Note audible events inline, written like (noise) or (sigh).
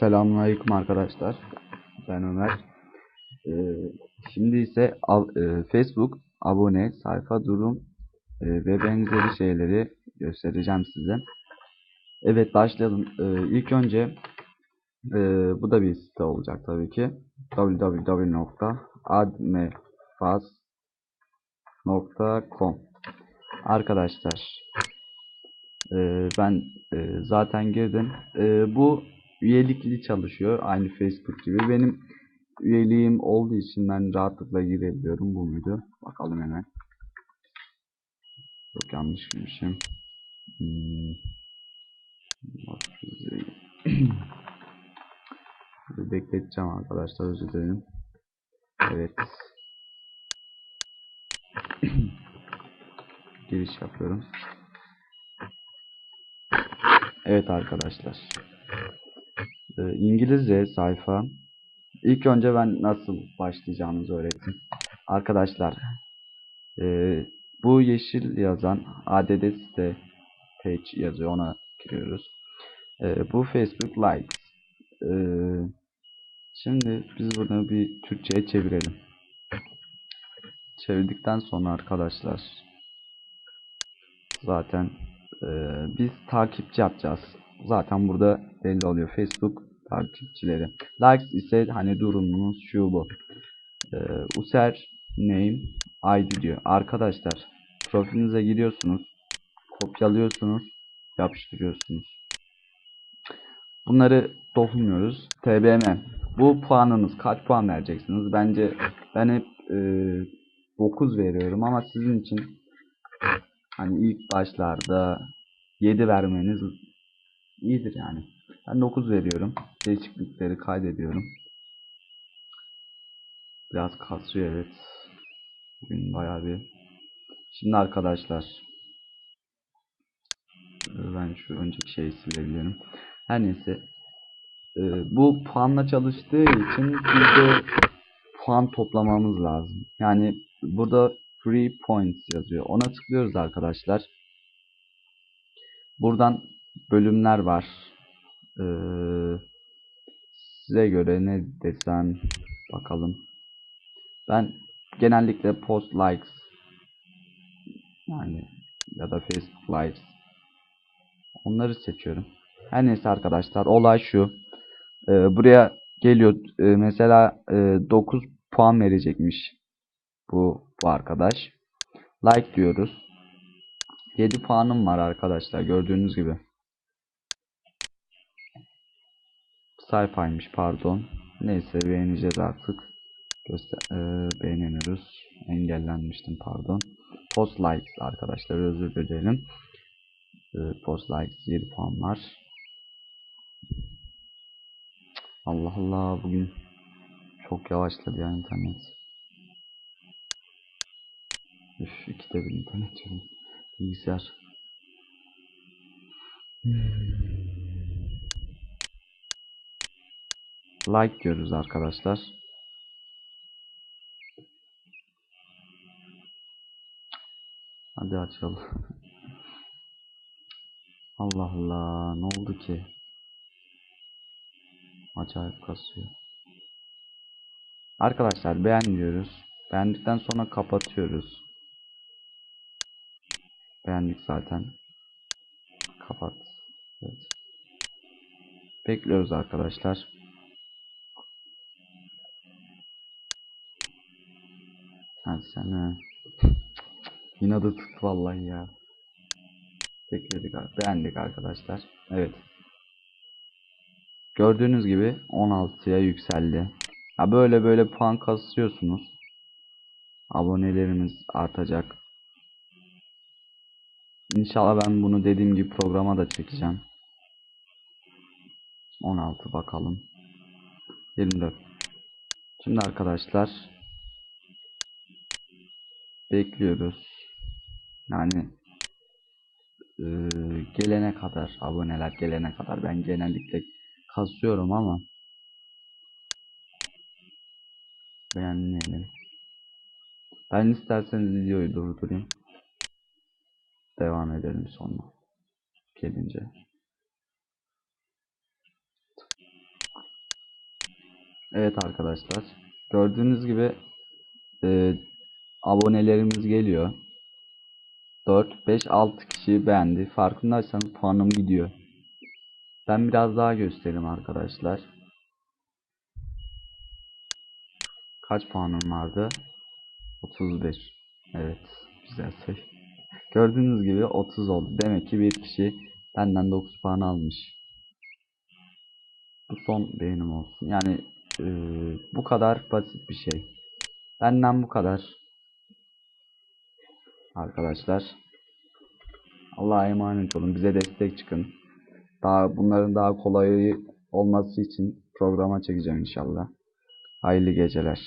Selamünaleyküm arkadaşlar. Ben Ömer. Ee, şimdi ise al- e, Facebook abone, sayfa durum e, ve benzeri şeyleri göstereceğim size. Evet başlayalım. Ee, ilk önce e, bu da bir site olacak tabii ki. www.admefaz.com Arkadaşlar e, ben e, zaten girdim. E, bu üyelikli çalışıyor. Aynı Facebook gibi. Benim üyeliğim olduğu için ben rahatlıkla girebiliyorum. Bu muydu? Bakalım hemen. Çok yanlış. Hmm. (coughs) Bekleteceğim arkadaşlar özür dilerim. Evet. (coughs) Giriş yapıyorum. Evet arkadaşlar. Ee, İngilizce sayfa. İlk önce ben nasıl başlayacağımızı öğreteyim. Arkadaşlar ee, bu yeşil yazan add site page yazıyor ona giriyoruz. Ee, bu Facebook likes. Ee, şimdi biz bunu bir Türkçe'ye çevirelim. Çevirdikten sonra arkadaşlar zaten ee, biz takipçi yapacağız. Zaten burada belli oluyor Facebook takipçileri. Likes ise hani durumunuz şu bu. Ee, user name ID diyor. Arkadaşlar profilinize giriyorsunuz. Kopyalıyorsunuz. Yapıştırıyorsunuz. Bunları dokunmuyoruz. TBM. Bu puanınız. Kaç puan vereceksiniz? Bence ben hep e, 9 veriyorum ama sizin için hani ilk başlarda 7 vermeniz iyidir yani. Ben 9 veriyorum. Değişiklikleri kaydediyorum. Biraz kasıyor evet. Bugün bayağı bir. Şimdi arkadaşlar e, ben şu önceki şeyi silebilirim. Her neyse e, bu puanla çalıştığı için bizde puan toplamamız lazım. Yani burada free points yazıyor. Ona tıklıyoruz arkadaşlar. Buradan bölümler var. Ee, size göre ne desem bakalım. Ben genellikle post likes yani ya da Facebook likes onları seçiyorum. Her neyse arkadaşlar olay şu. Ee, buraya geliyor Ee, mesela e, 9 puan verecekmiş bu bu arkadaş. Like diyoruz. 7 puanım var arkadaşlar gördüğünüz gibi. Sayfaymış pardon. Neyse beğeneceğiz artık. Göster ee, beğenemiyoruz. Engellenmiştim pardon. Post likes arkadaşlar özür dilerim. Ee, post likes 7 puan var. Allah Allah bugün çok yavaşladı ya internet. Üf ikide bir internet canım. Bilgisayar. Like diyoruz arkadaşlar. Hadi açalım. (laughs) Allah Allah ne oldu ki? Acayip kasıyor. Arkadaşlar beğen diyoruz. Beğendikten sonra kapatıyoruz. Beğendik zaten. Kapat. Evet. Bekliyoruz arkadaşlar. Hadi sen he. Yine de tuttu vallahi ya. Bekledik, beğendik arkadaşlar. Evet. Gördüğünüz gibi 16'ya yükseldi. Ya böyle böyle puan kasıyorsunuz. Abonelerimiz artacak. İnşallah ben bunu dediğim gibi programa da çekeceğim. 16 bakalım. 24. Şimdi arkadaşlar bekliyoruz. Yani e, gelene kadar aboneler gelene kadar ben genellikle kasıyorum ama beğenmeyelim. Ben isterseniz videoyu durdurayım. Devam edelim sonra. Gelince. Evet arkadaşlar. Gördüğünüz gibi e, abonelerimiz geliyor. 4, 5, 6 kişi beğendi. Farkındaysanız puanım gidiyor. Ben biraz daha göstereyim arkadaşlar. Kaç puanım vardı? 31. Evet. Güzel sayı. Gördüğünüz gibi 30 oldu. Demek ki bir kişi benden 9 puan almış. Bu son beğenim olsun. Yani eee, bu kadar basit bir şey. Benden bu kadar. Arkadaşlar. Allah'a emanet olun. Bize destek çıkın. Daha bunların daha kolay olması için programa çekeceğim inşallah. Hayırlı geceler.